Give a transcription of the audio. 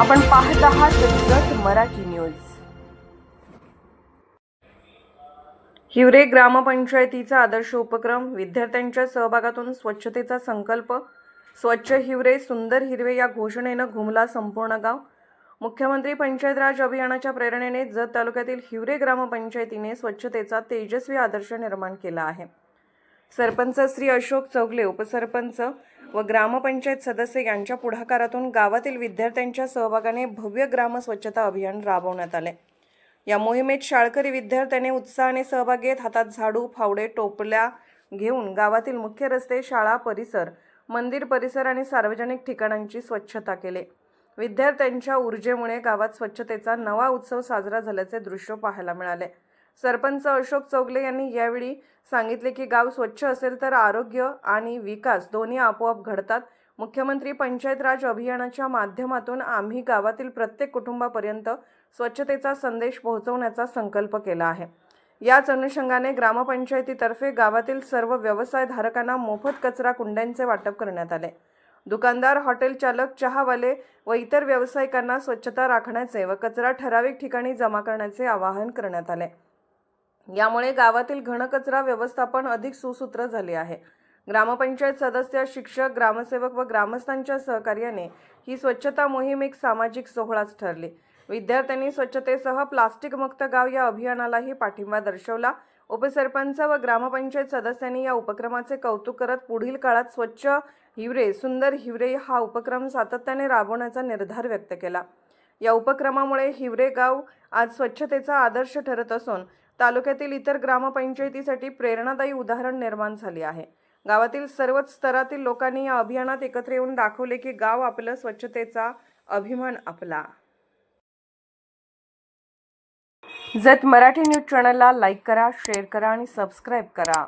आपण पाहत आहात जत मराठी न्यूज. हिवरे ग्रामपंचायतीचा आदर्श उपक्रम विद्यार्थ्यांच्या सहभागातून स्वच्छतेचा संकल्प स्वच्छ हिवरे सुंदर हिरवे या घोषणेनं घुमला संपूर्ण गाव. मुख्यमंत्री पंचायत राज अभियानाच्या प्रेरणेने जत तालुक्यातील हिवरे ग्रामपंचायतीने स्वच्छतेचा तेजस्वी आदर्श निर्माण केला आहे. सरपंच श्री अशोक चौगले उपसरपंच व ग्रामपंचायत सदस्य यांच्या पुढाकारातून गावातील विद्यार्थ्यांच्या सहभागाने भव्य ग्राम स्वच्छता अभियान राबवण्यात आले. या मोहिमेत शाळकरी विद्यार्थ्यांनी उत्साहाने सहभाग घेत हातात झाडू फावडे टोपल्या घेऊन गावातील मुख्य रस्ते शाळा परिसर मंदिर परिसर आणि सार्वजनिक ठिकाणांची स्वच्छता केली. विद्यार्थ्यांच्या ऊर्जेमुळे गावात स्वच्छतेचा नवा उत्सव साजरा झाल्याचे दृश्य पाहायला मिळाले. सरपंच अशोक चौगले यांनी यावेळी सांगितले की गाव स्वच्छ असेल तर आरोग्य आणि विकास दोन्ही आपोआप घडतात. मुख्यमंत्री पंचायत राज अभियानाच्या माध्यमातून आम्ही गावातील प्रत्येक कुटुंबापर्यंत स्वच्छतेचा संदेश पोहोचवण्याचा संकल्प केला आहे. याच अनुषंगाने ग्रामपंचायतीतर्फे गावातील सर्व व्यवसायधारकांना मोफत कचरा कुंड्यांचे वाटप करण्यात आले. दुकानदार हॉटेल चालक चहावाले व इतर व्यावसायिकांना स्वच्छता राखण्याचे व कचरा ठराविक ठिकाणी जमा करण्याचे आवाहन करण्यात आले. यामुळे गावातील घनकचरा व्यवस्थापन अधिक सुसूत्र झाले आहे. ग्रामपंचायत सदस्य शिक्षक ग्रामसेवक व ग्रामस्थांच्या सहकार्याने ही स्वच्छता मोहीम एक सामाजिक सोहळाच ठरली. विद्यार्थ्यांनी स्वच्छतेसह प्लास्टिक मुक्त गाव या अभियानालाही पाठिंबा दर्शवला. उपसरपंच व ग्रामपंचायत सदस्यांनी या उपक्रमाचे कौतुक करत पुढील काळात स्वच्छ हिवरे सुंदर हिवरे हा उपक्रम सातत्याने राबवण्याचा निर्धार व्यक्त केला. या उपक्रमामुळे हिवरे गाव आज स्वच्छतेचा आदर्श ठरत असून तालुक्यातील इतर ग्रामपंचायतीसाठी प्रेरणादायी उदाहरण निर्माण झाले आहे. गावातील सर्वच स्तरातील लोकांनी या अभियानात एकत्र येऊन दाखवले की गाव आपलं स्वच्छतेचा अभिमान आपला. जत मराठी न्यूज चॅनलला लाईक करा शेअर करा आणि सबस्क्राईब करा.